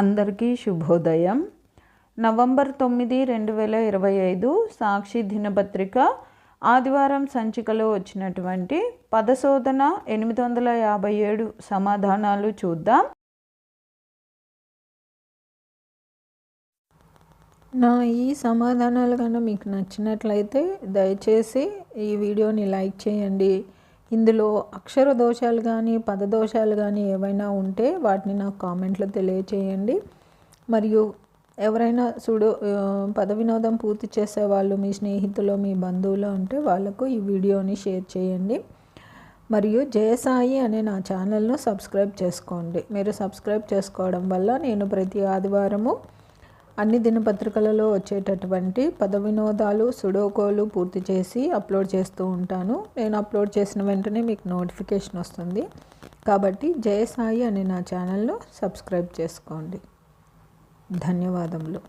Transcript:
అందరికీ శుభోదయం. నవంబర్ తొమ్మిది రెండు వేల ఇరవై ఐదు సాక్షి దినపత్రిక ఆదివారం సంచికలో వచ్చినటువంటి పదశోధన ఎనిమిది వందల యాభై ఏడు సమాధానాలు చూద్దాం. నా ఈ సమాధానాలు కన్నా మీకు నచ్చినట్లయితే దయచేసి ఈ వీడియోని లైక్ చేయండి. ఇందులో అక్షర దోషాలు కానీ పద దోషాలు కానీ ఏవైనా ఉంటే వాటిని నాకు కామెంట్లో తెలియచేయండి. మరియు ఎవరైనా సుడు పద వినోదం పూర్తి చేసే వాళ్ళు మీ స్నేహితులు మీ బంధువులు ఉంటే వాళ్ళకు ఈ వీడియోని షేర్ చేయండి. మరియు జయసాయి అనే నా ఛానల్ను సబ్స్క్రైబ్ చేసుకోండి. మీరు సబ్స్క్రైబ్ చేసుకోవడం వల్ల నేను ప్రతి ఆదివారము అన్ని దినపత్రికలలో వచ్చేటటువంటి పద వినోదాలు సుడోకోలు పూర్తి చేసి అప్లోడ్ చేస్తూ ఉంటాను. నేను అప్లోడ్ చేసిన వెంటనే మీకు నోటిఫికేషన్ వస్తుంది. కాబట్టి జయసాయి అనే నా ఛానల్ను సబ్స్క్రైబ్ చేసుకోండి. ధన్యవాదములు.